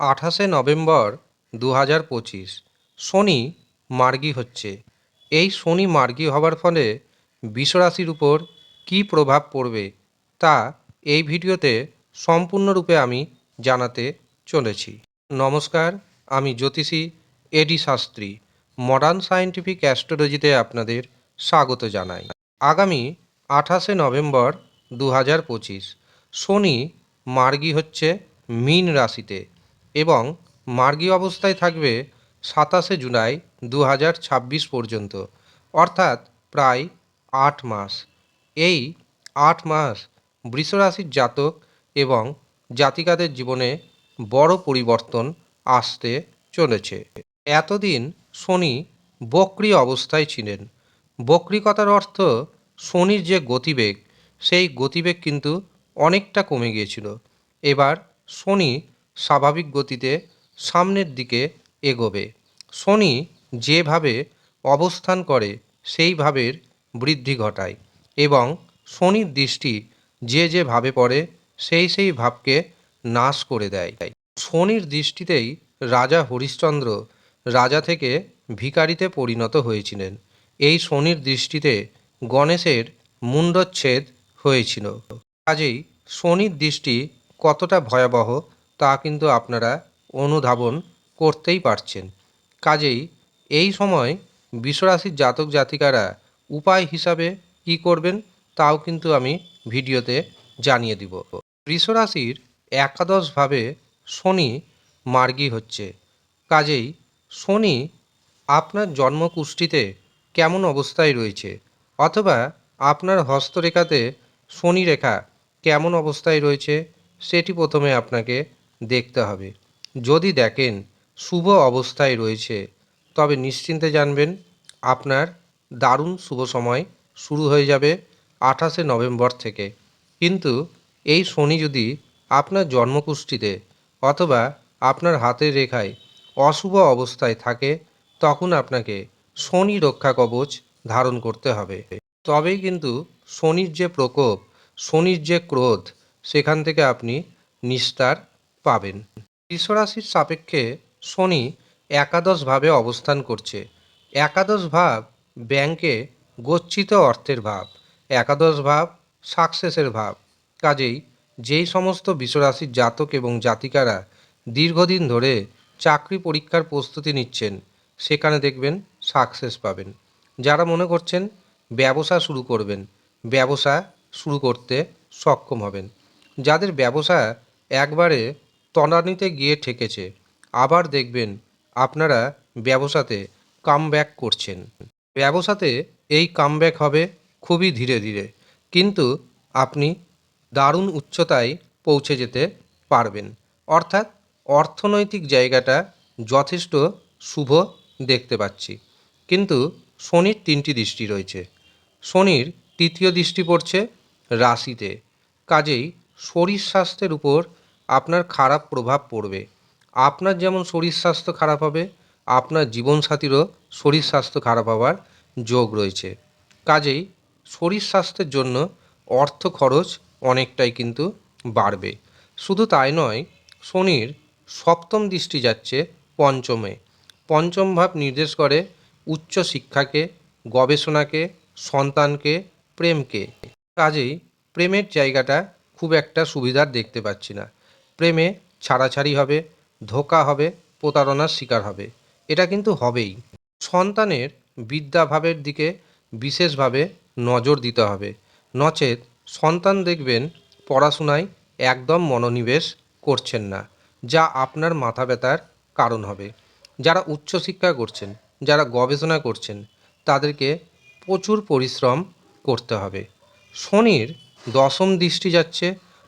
আঠাশে নভেম্বর দু হাজার পঁচিশ। শনি মার্গী হচ্ছে। এই শনি মার্গী হওয়ার ফলে বিশ্বরাশির উপর কী প্রভাব পড়বে তা এই ভিডিওতে সম্পূর্ণরূপে আমি জানাতে চলেছি। নমস্কার, আমি জ্যোতিষী এডি শাস্ত্রী মডার্ন সায়েন্টিফিক অ্যাস্ট্রোলজিতে আপনাদের স্বাগত জানাই। আগামী আঠাশে নভেম্বর দু হাজার পঁচিশ, শনি মার্গী হচ্ছে মীন রাশিতে। এবং মার্গী অবস্থায় থাকবে সাতাশে জুলাই দু হাজার ছাব্বিশ পর্যন্ত, অর্থাৎ প্রায় আট মাস। এই আট মাস বৃষরাশির জাতক এবং জাতিকাদের জীবনে বড় পরিবর্তন আসতে চলেছে। এতদিন শনি বক্রি অবস্থায় ছিলেন। বক্রিকতার অর্থ শনির যে গতিবেগ, সেই গতিবেগ কিন্তু অনেকটা কমে গিয়েছিল। এবার শনি স্বাভাবিক গতিতে সামনের দিকে এগোবে। শনি যেভাবে অবস্থান করে, সেই ভাবের বৃদ্ধি ঘটায় এবং শনির দৃষ্টি যে যে ভাবে পড়ে, সেই সেই ভাবকে নাশ করে দেয়। শনির দৃষ্টিতেই রাজা হরিশ্চন্দ্র রাজা থেকে ভিখারিতে পরিণত হয়েছিলেন। এই শনির দৃষ্টিতে গণেশের মুণ্ডচ্ছেদ হয়েছিল। কাজেই শনির দৃষ্টি কতটা ভয়াবহ তা কিন্তু আপনারা অনুধাবন করতেই পারছেন। কাজেই এই সময় বিশ্বরাশির জাতক জাতিকারা উপায় হিসাবে কি করবেন তাও কিন্তু আমি ভিডিওতে জানিয়ে দিব। বৃষরাশির একাদশভাবে শনি মার্গী হচ্ছে। কাজেই শনি আপনার জন্মকুষ্ঠিতে কেমন অবস্থায় রয়েছে অথবা আপনার হস্তরেখাতে শনি রেখা কেমন অবস্থায় রয়েছে সেটি প্রথমে আপনাকে দেখতে হবে। যদি দেখেন শুভ অবস্থায় রয়েছে, তবে নিশ্চিন্তে জানবেন আপনার দারুণ শুভ সময় শুরু হয়ে যাবে আঠাশে নভেম্বর থেকে। কিন্তু এই শনি যদি আপনার জন্মকুষ্ঠিতে অথবা আপনার হাতের রেখায় অশুভ অবস্থায় থাকে, তখন আপনাকে শনি রক্ষা কবচ ধারণ করতে হবে। তবেই কিন্তু শনির যে প্রকোপ, শনির যে ক্রোধ, সেখান থেকে আপনি নিস্তার পাবেন। বিশ্বরাশির সাপেক্ষে শনি একাদশভাবে অবস্থান করছে। একাদশ ভাব ব্যাংকে গচ্ছিত অর্থের ভাব একাদশ ভাব সাকসেসের ভাব। কাজেই যেই সমস্ত বিশ্বরাশির জাতক এবং জাতিকারা দীর্ঘদিন ধরে চাকরি পরীক্ষার প্রস্তুতি নিচ্ছেন, সেখানে দেখবেন সাকসেস পাবেন। যারা মনে করছেন ব্যবসা শুরু করবেন, ব্যবসা শুরু করতে সক্ষম হবেন। যাদের ব্যবসা একবারে তলানিতে গিয়ে ঠেকেছে। আবার দেখবেন আপনারা ব্যবসাতে কামব্যাক করছেন। ব্যবসাতে এই কামব্যাক হবে খুবই ধীরে ধীরে। কিন্তু আপনি দারুণ উচ্চতায় পৌঁছে যেতে পারবেন। অর্থাৎ অর্থনৈতিক জায়গাটা যথেষ্ট শুভ দেখতে পাচ্ছি। কিন্তু শনির তিনটি দৃষ্টি রয়েছে। শনির তৃতীয় দৃষ্টি পড়ছে রাশিতে। কাজেই শরীর স্বাস্থ্যের উপর আপনার খারাপ প্রভাব পড়বে। আপনার যেমন শরীর স্বাস্থ্য খারাপ হবে, আপনার জীবনসাথীরও শরীর স্বাস্থ্য খারাপ হওয়ার যোগ রয়েছে। কাজেই শরীর স্বাস্থ্যের জন্য অর্থ খরচ অনেকটাই কিন্তু বাড়বে। শুধু তাই নয়, শনির সপ্তম দৃষ্টি যাচ্ছে পঞ্চমে। পঞ্চম ভাব নির্দেশ করে উচ্চ শিক্ষাকে, গবেষণাকে, সন্তানকে, প্রেমকে। কাজেই প্রেমের জায়গাটা খুব একটা সুবিধার দেখতে পাচ্ছি না। প্রেমে ছাড়াছাড়ি হবে, ধোকা হবে, প্রতারণার শিকার হবে। এটা কিন্তু হবেই। সন্তানের বিদ্যাভাবের দিকে বিশেষভাবে নজর দিতে হবে। নচেত সন্তান দেখবেন পড়াশোনায় একদম মনোনিবেশ করছেন না, যা আপনার মাথা ব্যথার কারণ হবে। যারা উচ্চশিক্ষা করছেন, যারা গবেষণা করছেন, তাদেরকে প্রচুর পরিশ্রম করতে হবে। শনির দশম দৃষ্টি যাচ্ছে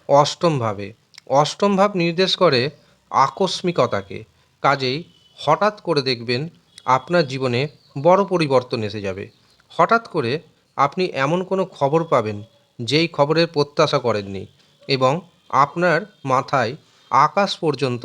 অষ্টম ভাবে। অষ্টম ভাব নির্দেশ করে আকস্মিকতাকে। কাজেই হঠাৎ করে দেখবেন আপনার জীবনে বড় পরিবর্তন এসে যাবে। হঠাৎ করে আপনি এমন কোনো খবর পাবেন যেই খবরের প্রত্যাশা করেননি এবং আপনার মাথায় আকাশ পর্যন্ত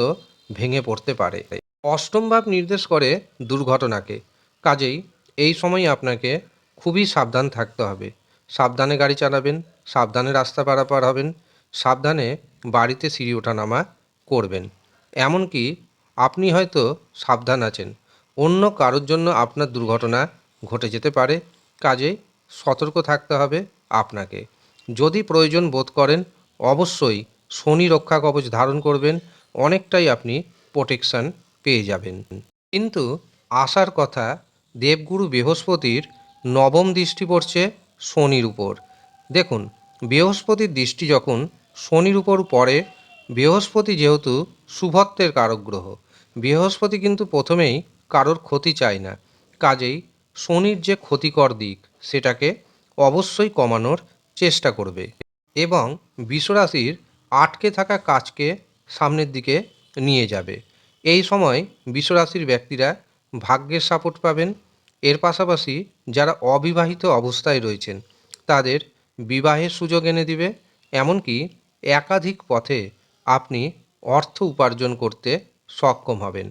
ভেঙে পড়তে পারে। অষ্টম ভাব নির্দেশ করে দুর্ঘটনাকে। কাজেই এই সময় আপনাকে খুবই সাবধান থাকতে হবে। সাবধানে গাড়ি চালাবেন, সাবধানে রাস্তা পারাপার হবেন, সাবধানে বাড়িতে সিঁড়ি ওঠানামা করবেন। এমনকি আপনি হয়তো সাবধান আছেন। অন্য কারোর জন্য আপনার দুর্ঘটনা ঘটে যেতে পারে। কাজে সতর্ক থাকতে হবে আপনাকে। যদি প্রয়োজন বোধ করেন, অবশ্যই শনি রক্ষা কবচ ধারণ করবেন। অনেকটাই আপনি প্রোটেকশান পেয়ে যাবেন। কিন্তু আসার কথা, দেবগুরু বৃহস্পতির নবম দৃষ্টি পড়ছে শনির উপর। দেখুন, বৃহস্পতির দৃষ্টি যখন শনির উপর পরে বৃহস্পতি যেহেতু শুভত্বের কারক গ্রহ বৃহস্পতি কিন্তু প্রথমেই কারোর ক্ষতি চায় না। কাজেই শনির যে ক্ষতিকর দিক, সেটাকে অবশ্যই কমানোর চেষ্টা করবে এবং বিশ্বরাশির আটকে থাকা কাজকে সামনের দিকে নিয়ে যাবে। এই সময় বিশ্বরাশির ব্যক্তিরা ভাগ্যের সাপোর্ট পাবেন। এর পাশাপাশি যারা অবিবাহিত অবস্থায় রয়েছেন, তাদের বিবাহের সুযোগ এনে দিবে। এমনকি একাধিক পথে আপনি অর্থ উপার্জন করতে সক্ষম হবেন।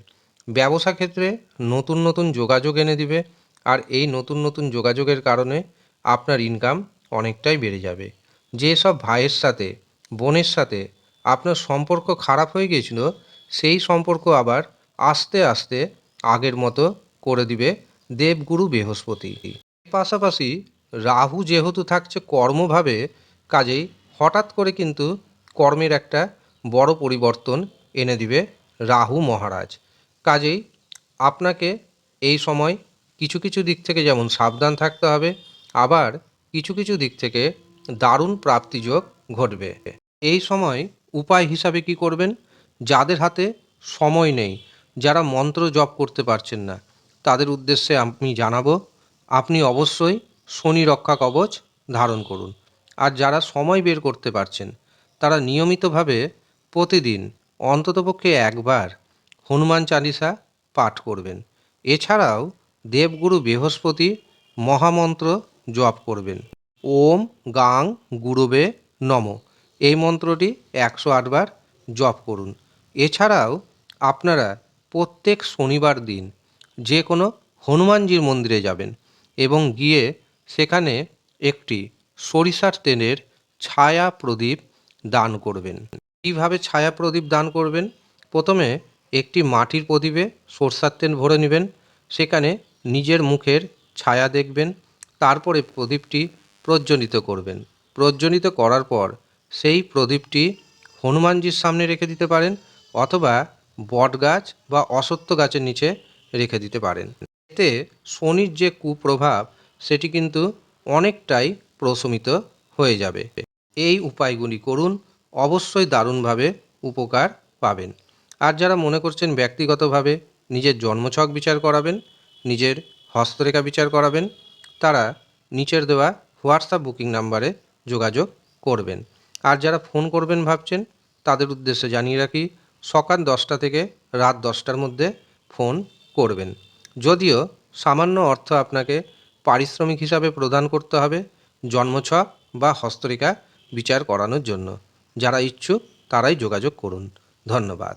ব্যবসা ক্ষেত্রে নতুন নতুন যোগাযোগ এনে দিবে আর এই নতুন নতুন যোগাযোগের কারণে আপনার ইনকাম অনেকটাই বেড়ে যাবে। যেসব ভাইয়ের সাথে, বোনের সাথে আপনার সম্পর্ক খারাপ হয়ে গিয়েছিল, সেই সম্পর্ক আবার আস্তে আস্তে আগের মতো করে দিবে দেবগুরু বৃহস্পতি। পাশাপাশি রাহু যেহেতু থাকছে, কর্মভাবে কাজেই হঠাৎ করে কিন্তু কর্মের একটা বড় পরিবর্তন এনে দিবে রাহু মহারাজ। কাজেই আপনাকে এই সময় কিছু কিছু দিক থেকে যেমন সাবধান থাকতে হবে, আবার কিছু কিছু দিক থেকে দারুণ প্রাপ্তিযোগ ঘটবে। এই সময় উপায় হিসাবে কি করবেন? যাদের হাতে সময় নেই, যারা মন্ত্র জপ করতে পারছেন না, তাদের উদ্দেশ্যে আমি জানাব, আপনি অবশ্যই শনি রক্ষা কবচ ধারণ করুন। আর যারা সময় বের করতে পারছেন তারা নিয়মিতভাবে প্রতিদিন অন্ততপক্ষে একবার হনুমান চালিসা পাঠ করবেন। এছাড়াও দেবগুরু বৃহস্পতি মহামন্ত্র জপ করবেন। ওম গাং গুরুবে নম। এই মন্ত্রটি একশো আটবার জপ করুন। এছাড়াও আপনারা প্রত্যেক শনিবার দিন যে কোনো হনুমানজির মন্দিরে যাবেন এবং গিয়ে সেখানে একটি সরিষার তেলের ছায়া প্রদীপ দান করবেন। কীভাবে ছায়া প্রদীপ দান করবেন? প্রথমে একটি মাটির প্রদীপে সরষার তেল ভরে নেবেন। সেখানে নিজের মুখের ছায়া দেখবেন। তারপরে প্রদীপটি প্রজ্বলিত করবেন। প্রজ্বলিত করার পর সেই প্রদীপটি হনুমানজির সামনে রেখে দিতে পারেন অথবা বট গাছ বা অশ্বত্থ গাছের নিচে রেখে দিতে পারেন। এতে শনির যে কুপ্রভাব, সেটি কিন্তু অনেকটাই প্রশমিত হয়ে যাবে। এই উপায়গুলি করুন, অবশ্যই দারুণভাবে উপকার পাবেন। আর যারা মনে করছেন ব্যক্তিগতভাবে নিজের জন্মছক বিচার করাবেন, নিজের হস্তরেখা বিচার করাবেন, তারা নিচের দেওয়া হোয়াটসঅ্যাপ বুকিং নাম্বারে যোগাযোগ করবেন। আর যারা ফোন করবেন ভাবছেন, তাদের উদ্দেশ্যে জানিয়ে রাখি, সকাল দশটা থেকে রাত দশটার মধ্যে ফোন করবেন। যদিও সামান্য অর্থ আপনাকে পারিশ্রমিক হিসাবে প্রদান করতে হবে, জন্মছক বা হস্তরেখা বিচার করানোর জন্য। যারা ইচ্ছুক তারাই যোগাযোগ করুন। ধন্যবাদ।